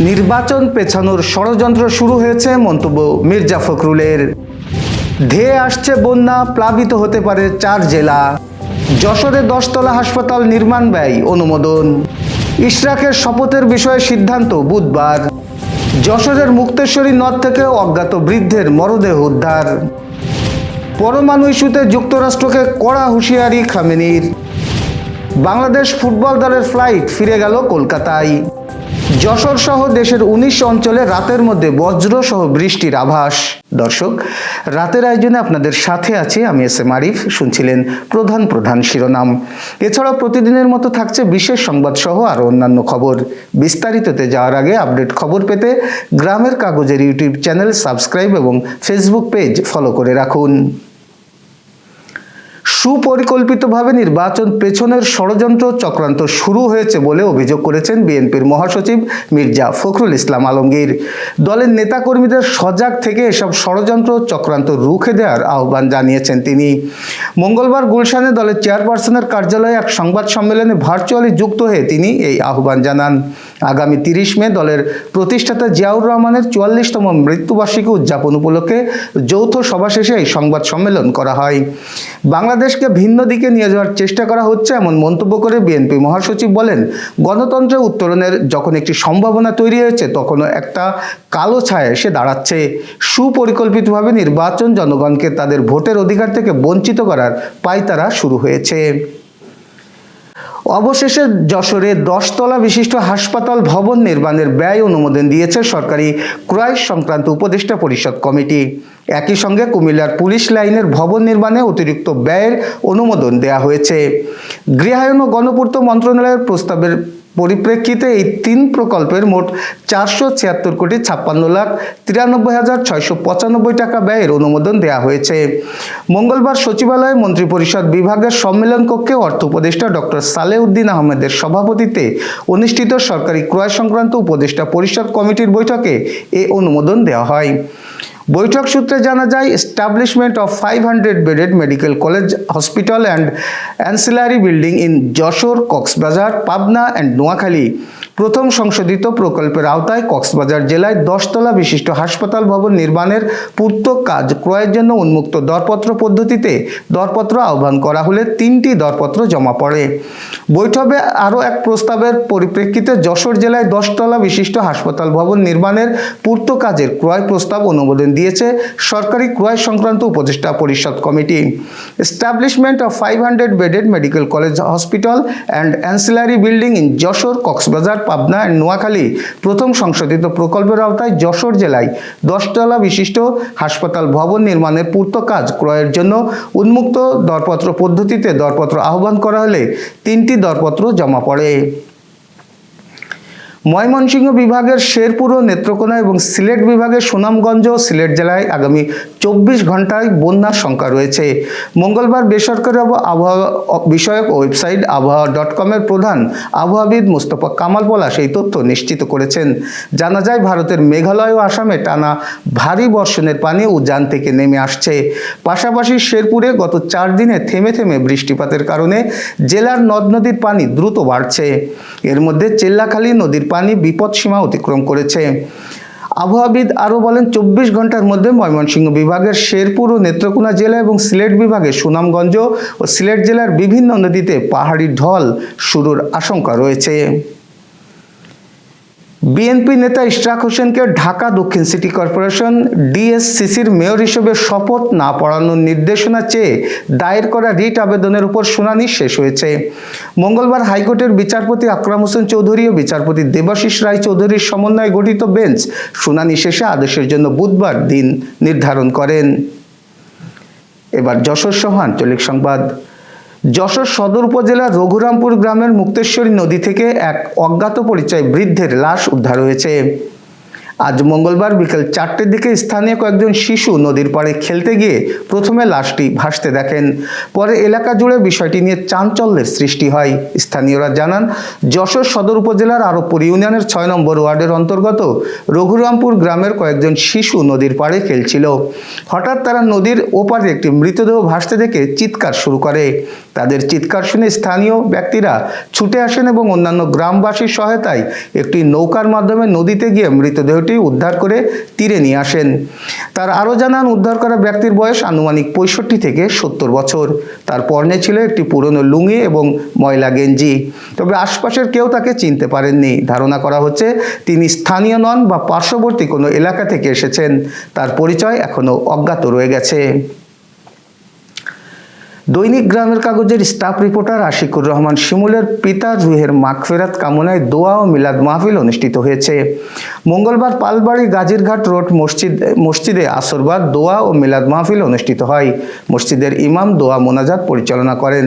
নির্বাচন পেছানোর ষড়যন্ত্র শুরু হয়েছে, মন্তব্য মির্জা ফখরুলের। ধেয়ে আসছে বন্যা, প্লাবিত হতে পারে চার জেলা। যশোরে দশতলা হাসপাতাল নির্মাণ ব্যয়, অনুমোদন। ইশরাকের শপথের বিষয়ে সিদ্ধান্ত বুধবার। যশোরের মুক্তেশ্বরী নদ থেকে অজ্ঞাত বৃদ্ধের মরদেহ উদ্ধার। পরমাণু ইস্যুতে যুক্তরাষ্ট্রকে কড়া হুঁশিয়ারি খামেনির। বাংলাদেশ ফুটবল দলের ফ্লাইট ফিরে গেল কলকাতায়। যশোর সহ দেশের উনিশ অঞ্চলে রাতের মধ্যে বজ্র সহ বৃষ্টির আভাস। দর্শক, রাতের আয়োজনে আপনাদের সাথে আছি আমি এস এম আরিফ, শুনছিলেন প্রধান প্রধান শিরোনাম। এছাড়াও প্রতিদিনের মতো থাকছে বিশেষ সংবাদ সহ আরও অন্যান্য খবর। বিস্তারিততে যাওয়ার আগে আপডেট খবর পেতে গ্রামের কাগজের ইউটিউব চ্যানেল সাবস্ক্রাইব এবং ফেসবুক পেজ ফলো করে রাখুন। সুপরিকল্পিতভাবে নির্বাচন পেছনের ষড়যন্ত্র চক্রান্ত শুরু হয়েছে বলে অভিযোগ করেছেন বিএনপির মহাসচিব মির্জা ফখরুল ইসলাম আলমগীর। দলের নেতাকর্মীদের সজাগ থেকে এসব ষড়যন্ত্র চক্রান্ত রুখে দেওয়ার আহ্বান জানিয়েছেন তিনি। মঙ্গলবার গুলশানে দলের চেয়ারপারসনের কার্যালয়ে এক সংবাদ সম্মেলনে ভার্চুয়ালি যুক্ত হয়ে তিনি এই আহ্বান জানান। আগামী তিরিশ মে দলের প্রতিষ্ঠাতা জিয়াউর রহমানের চুয়াল্লিশতম মৃত্যুবার্ষিকী উদযাপন উপলক্ষে যৌথ সভা শেষে এই সংবাদ সম্মেলন করা হয়। বাংলাদেশকে ভিন্ন দিকে নিয়ে যাওয়ার চেষ্টা করা হচ্ছে এমন মন্তব্য করে বিএনপি মহাসচিব বলেন, গণতন্ত্রের উত্তরণের যখন একটি সম্ভাবনা তৈরি হয়েছে, তখনও একটা কালো ছায়া এসে দাঁড়াচ্ছে। সুপরিকল্পিতভাবে নির্বাচন জনগণকে তাদের ভোটের অধিকার থেকে বঞ্চিত করার পায়তারা শুরু হয়েছে। অবশেষে যশোরে দশতলা বিশিষ্ট হাসপাতাল ভবন নির্মাণের ব্যয় অনুমোদন দিয়েছে সরকারি ক্রয় সংক্রান্ত উপদেষ্টা পরিষদ কমিটি। একই সঙ্গে কুমিল্লার পুলিশ লাইনের ভবন নির্মাণে অতিরিক্ত ব্যয়ের অনুমোদন দেওয়া হয়েছে। গৃহায়ন ও গণপূর্ত মন্ত্রণালয়ের প্রস্তাবের পরিপ্রেক্ষিতে এই তিন প্রকল্পের মোট চারশো ছিয়াত্তর কোটি ছাপ্পান্ন লাখ তিরানব্বই হাজার ছয়শো পঁচানব্বই টাকা ব্যয়ের অনুমোদন দেওয়া হয়েছে। মঙ্গলবার সচিবালয়ে মন্ত্রিপরিষদ বিভাগের সম্মেলন কক্ষে অর্থ উপদেষ্টা ডক্টর সালেউদ্দিন আহমেদের সভাপতিতে অনুষ্ঠিত সরকারি ক্রয় সংক্রান্ত উপদেষ্টা পরিষদ কমিটির বৈঠকে এ অনুমোদন দেওয়া হয়। বৈঠক সূত্রে জানা যায় establishment of five hundred bedded medical college hospital and ancillary building in Jessore, Cox's Bazar, Pabna and Noakhali. প্রথম সংশোধিত প্রকল্পের আওতায় কক্সবাজার জেলায় দশতলা বিশিষ্ট হাসপাতাল ভবন নির্মাণের পূর্ত কাজ ক্রয়ের জন্য উন্মুক্ত দরপত্র পদ্ধতিতে দরপত্র আহ্বান করা হলে তিনটি দরপত্র জমা পড়ে। বৈঠকে আরও এক প্রস্তাবের পরিপ্রেক্ষিতে যশোর জেলায় দশতলা বিশিষ্ট হাসপাতাল ভবন নির্মাণের পূর্ত কাজের ক্রয় প্রস্তাব অনুমোদন দিয়েছে সরকারি ক্রয় সংক্রান্ত উপদেষ্টা পরিষদ committee. Establishment of five hundred bedded medical college hospital and ancillary building in Jessore, Cox's Bazar Pabna, Noakhali প্রথম সংশোধিত প্রকল্পের আওতায় যশোর জেলায় দশতলা বিশিষ্ট হাসপাতাল ভবন নির্মাণের পূর্ত কাজ ক্রয়ের জন্য উন্মুক্ত দরপত্র পদ্ধতিতে দরপত্র আহ্বান করা হলে তিনটি দরপত্র জমা পড়ে। ময়মনসিংহ বিভাগের শেরপুর ও নেত্রকোনা এবং সিলেট বিভাগের সুনামগঞ্জ ও সিলেট জেলায় আগামী চব্বিশ ঘন্টায় বন্যার সংখ্যা রয়েছে। মঙ্গলবার বেসরকারি আবহ- আবহাওয়া বিষয়ক ওয়েবসাইট আবহাওয়া ডট কমের প্রধান আবহাওয়াবিদ মোস্তফা কামাল পলাশ এই তথ্য নিশ্চিত করেছেন। জানা যায়, ভারতের মেঘালয় ও আসামে টানা ভারী বর্ষণের পানি উজান থেকে নেমে আসছে। পাশাপাশি শেরপুরে গত চার দিনে থেমে থেমে বৃষ্টিপাতের কারণে জেলার নদ নদীর পানি দ্রুত বাড়ছে। এর মধ্যে চেল্লাখালী নদীর পানি বিপদসীমা অতিক্রম করেছে। আবহাওয়াবিদ আরও বলেন, চব্বিশ ঘণ্টার মধ্যে ময়মনসিংহ বিভাগের শেরপুর ও নেত্রকোনা জেলা এবং সিলেট বিভাগে সুনামগঞ্জ ও সিলেট জেলার বিভিন্ন নদীতে পাহাড়ি ঢল শুরুর আশঙ্কা রয়েছে। বিএনপি নেতা ইশরাক হোসেনকে ঢাকা দক্ষিণ সিটি কর্পোরেশন ডিএসসিসির মেয়র হিসেবে শপথ না পড়ানোর নির্দেশনা চেয়ে দায়ের করা রিট আবেদনের উপর শুনানি শেষ হয়েছে। মঙ্গলবার হাইকোর্টের বিচারপতি আকরাম হোসেন চৌধুরী ও বিচারপতি দেবাশিস রায় চৌধুরীর সমন্বয়ে গঠিত বেঞ্চ শুনানি শেষে আদেশের জন্য বুধবার দিন নির্ধারণ করেন। এবার যশোর সহ আঞ্চলিক সংবাদ। যশোর সদর উপজেলার রঘুরামপুর গ্রামের মুক্তেশ্বরী নদী থেকে এক অজ্ঞাত পরিচয় বৃদ্ধের লাশ উদ্ধার হয়েছে। আজ মঙ্গলবার বিকেল চারটের দিকে স্থানীয় কয়েকজন শিশু নদীর পাড়ে খেলতে গিয়ে প্রথমে লাশটি ভাসতে দেখেন। পরে এলাকা জুড়ে বিষয়টি নিয়ে চাঞ্চল্যের সৃষ্টি হয়। স্থানীয়রা জানান, যশোর সদর উপজেলার আরবপুর ইউনিয়নের ছয় নম্বর ওয়ার্ডের অন্তর্গত রঘুরামপুর গ্রামের কয়েকজন শিশু নদীর পাড়ে খেলছিল। হঠাৎ তারা নদীর ওপারে একটি মৃতদেহ ভাসতে দেখে চিৎকার শুরু করে। তাদের চিৎকার শুনে স্থানীয় ব্যক্তিরা ছুটে আসেন এবং অন্যান্য গ্রামবাসীর সহায়তায় একটি নৌকার মাধ্যমে নদীতে গিয়ে মৃতদেহটি উদ্ধার করে তীরে নিয়ে আসেন। তার আরও জানান, উদ্ধার করা ব্যক্তির বয়স আনুমানিক পঁয়ষট্টি থেকে সত্তর বছর। তার পরনে ছিল একটি পুরনো লুঙ্গি এবং ময়লা গেঞ্জি। তবে আশপাশের কেউ তাকে চিনতে পারেননি। ধারণা করা হচ্ছে, তিনি স্থানীয় নন বা পার্শ্ববর্তী কোনো এলাকা থেকে এসেছেন। তার পরিচয় এখনও অজ্ঞাত রয়ে গেছে। দৈনিক গ্রামের কাগজের স্টাফ রিপোর্টার আশিকুর রহমান শিমুলের পিতা রুহের মাগফেরাত কামনায় দোয়া ও মিলাদ মাহফিল অনুষ্ঠিত হয়েছে। মঙ্গলবার পালবাড়ি গাজীরঘাট রোড মসজিদ, মসজিদে আসরবার দোয়া ও মিলাদ মাহফিল অনুষ্ঠিত হয়। মসজিদের ইমাম দোয়া মোনাজাত পরিচালনা করেন।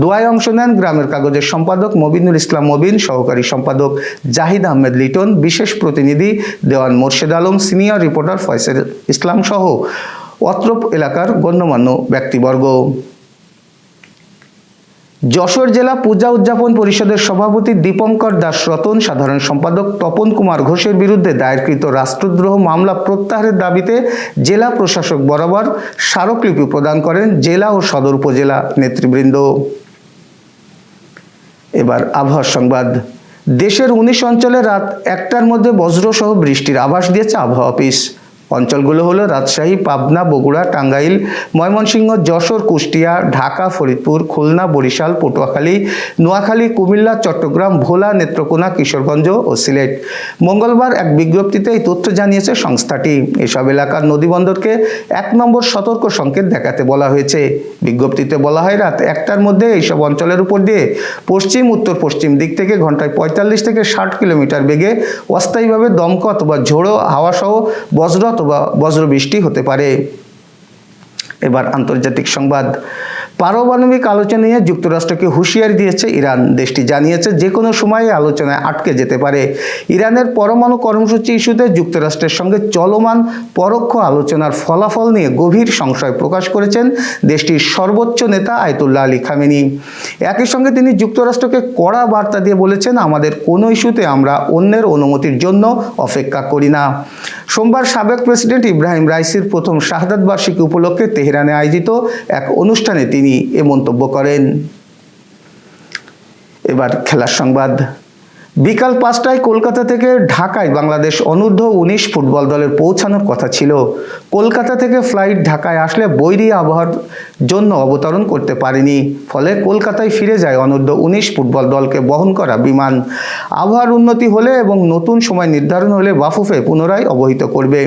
দোয়ায় অংশ নেন গ্রামের কাগজের সম্পাদক মবিনুল ইসলাম মবিন, সহকারী সম্পাদক জাহিদ আহমেদ লিটন, বিশেষ প্রতিনিধি দেওয়ান মোর্শেদ আলম, সিনিয়র রিপোর্টার ফয়সেল ইসলাম সহ অত্র এলাকার গণ্যমান্য ব্যক্তিবর্গ। যশোর জেলা পূজা উদযাপন পরিষদের সভাপতি দীপঙ্কর দাস রতন, সাধারণ সম্পাদক তপন কুমার ঘোষের বিরুদ্ধে দায়েরকৃত রাষ্ট্রদ্রোহ মামলা প্রত্যাহারের দাবিতে জেলা প্রশাসক বরাবর স্মারকলিপি প্রদান করেন জেলা ও সদর উপজেলা নেতৃবৃন্দ। এবার আবহাওয়ার সংবাদ। দেশের উনিশ অঞ্চলে রাত একটার মধ্যে বজ্রসহ বৃষ্টির আভাস দিয়েছে আবহাওয়া অফিস। অঞ্চলগুলো হলো রাজশাহী, পাবনা, বগুড়া, টাঙ্গাইল, ময়মনসিংহ, যশোর, কুষ্টিয়া, ঢাকা, ফরিদপুর, খুলনা, বরিশাল, পটুয়াখালী, নোয়াখালী, কুমিল্লা, চট্টগ্রাম, ভোলা, নেত্রকোনা, কিশোরগঞ্জ ও সিলেট। মঙ্গলবার এক বিজ্ঞপ্তিতে এই তথ্য জানিয়েছে সংস্থাটি। এসব এলাকার নদীবন্দরকে এক নম্বর সতর্ক সংকেত দেখাতে বলা হয়েছে। বিজ্ঞপ্তিতে বলা হয়, রাত একটার মধ্যে এইসব অঞ্চলের উপর দিয়ে পশ্চিম, উত্তর, পশ্চিম দিক থেকে ঘন্টায় পঁয়তাল্লিশ থেকে ষাট কিলোমিটার বেগে অস্থায়ীভাবে দমকা অথবা ঝোড়ো হাওয়াসহ বজ্র অথবা বজ্রবৃষ্টি হতে পারে। এবার আন্তর্জাতিক সংবাদ। পারমাণবিক আলোচনা নিয়ে যুক্তরাষ্ট্রকে হুঁশিয়ারি দিয়েছে ইরান। দেশটি জানিয়েছে যে কোনো সময় আলোচনায় আটকে যেতে পারে। ইরানের পরমাণু কর্মসূচি ইস্যুতে যুক্তরাষ্ট্রের সঙ্গে চলমান পরোক্ষ আলোচনার ফলাফল নিয়ে গভীর সংশয় প্রকাশ করেছেন দেশটির সর্বোচ্চ নেতা আয়তুল্লাহ আলী খামেনি। একই সঙ্গে তিনি যুক্তরাষ্ট্রকে কড়া বার্তা দিয়ে বলেছেন, আমাদের কোনো ইস্যুতে আমরা অন্যের অনুমতির জন্য অপেক্ষা করি না। সোমবার সাবেক প্রেসিডেন্ট ইব্রাহিম রাইসির প্রথম শাহাদাত বার্ষিকী উপলক্ষে তেহরানে আয়োজিত এক অনুষ্ঠানে তিনি এ মন্তব্য করেন। এবার খেলার সংবাদ। বিকাল পাঁচটায় কলকাতা থেকে ঢাকায় বাংলাদেশ অনূর্ধ্ব উনিশ ফুটবল দলের পৌঁছানোর কথা ছিল। কলকাতা থেকে ফ্লাইট ঢাকায় আসলে বৈরী আবহাওয়ার জন্য অবতরণ করতে পারেনি। ফলে কলকাতায় ফিরে যায় অনূর্ধ্ব উনিশ ফুটবল দলকে বহন করা বিমান। আবহাওয়ার উন্নতি হলে এবং নতুন সময় নির্ধারণ হলে বাফুফে পুনরায় অবহিত করবে।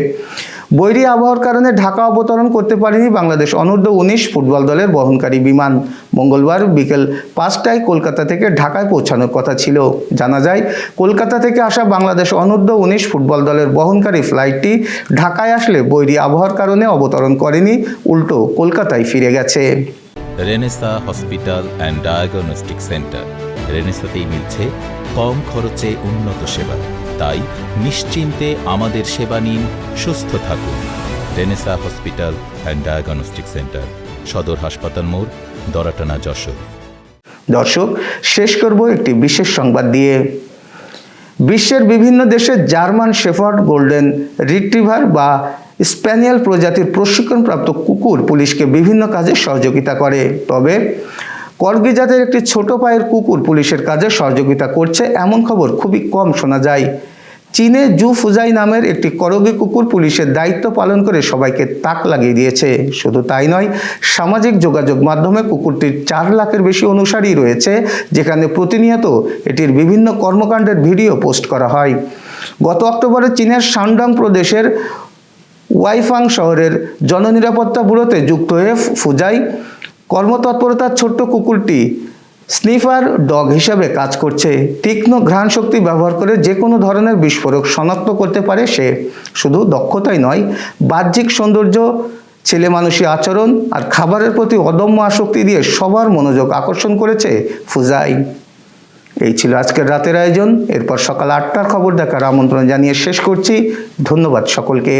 বৈরী আবহাওয়ার কারণে ঢাকা অবতরণ করতে পারেনি বাংলাদেশ। অনূর্ধ্ব উনিশ ফুটবল দলের বহনকারী বিমান। মঙ্গলবার বিকেল পাঁচটায় কলকাতা থেকে ঢাকায় পৌঁছানোর কথা ছিল। জানা যায়, কলকাতা থেকে আসা বাংলাদেশ অনূর্ধ্ব উনিশ ফুটবল দলের বহনকারী ফ্লাইটটি ঢাকায় আসলে বৈরী আবহাওয়ার কারণে অবতরণ করেনি, উল্টো কলকাতায় ফিরে গেছে। Renaissance hospital and diagnostic centre. রেনেসাতেই মিলছে কম খরচে উন্নত সেবা। তাই নিশ্চিন্তে আমাদের সেবা নিন, সুস্থ থাকুন। Renaissance hospital and diagnostic centre সদর হাসপাতাল মোড়, দরাটানা, যশোর। দর্শক, শেষ করব একটি বিশেষ সংবাদ দিয়ে। বিশ্বের বিভিন্ন দেশে জার্মান শেফার্ড, গোল্ডেন রিট্রিভার বা স্প্যানিয়াল প্রজাতির প্রশিক্ষণপ্রাপ্ত কুকুর পুলিশকে বিভিন্ন কাজে সহযোগিতা করে। তবে কর্গি জাতের একটি ছোট পায়ের কুকুর পুলিশের কাজে সহযোগিতা করছে, এমন খবর খুবই কম শোনা যায়। চীনে জু ফুজাই নামের একটি করগি কুকুর পুলিশের দায়িত্ব পালন করে সবাইকে তাক লাগিয়ে দিয়েছে। শুধু তাই নয়, সামাজিক যোগাযোগ মাধ্যমে কুকুরটির চার লাখের বেশি অনুসারী রয়েছে, যেখানে প্রতিনিয়ত এটির বিভিন্ন কর্মকাণ্ডের ভিডিও পোস্ট করা হয়। গত অক্টোবরে চীনের শানডং প্রদেশের ওয়াইফাং শহরের জননিরাপত্তা ব্যুরোতে যুক্ত হয়ে ফুজাই কর্মতৎপরতার ছোট্ট কুকুরটি স্নিফার ডগ হিসাবে কাজ করছে। তীক্ষ্ণ ঘ্রাণ শক্তি ব্যবহার করে যে কোনো ধরনের বিস্ফোরক শনাক্ত করতে পারে সে। শুধু দক্ষতাই নয়, বাহ্যিক সৌন্দর্য ছেলে মানুষী আচরণ আর খাবারের প্রতি অদম্য আসক্তি দিয়ে সবার মনোযোগ আকর্ষণ করেছে ফুজাই। এই ছিল আজকের রাতের আয়োজন। এরপর সকাল আটটার খবর দেখার আমন্ত্রণ জানিয়ে শেষ করছি। ধন্যবাদ সকলকে।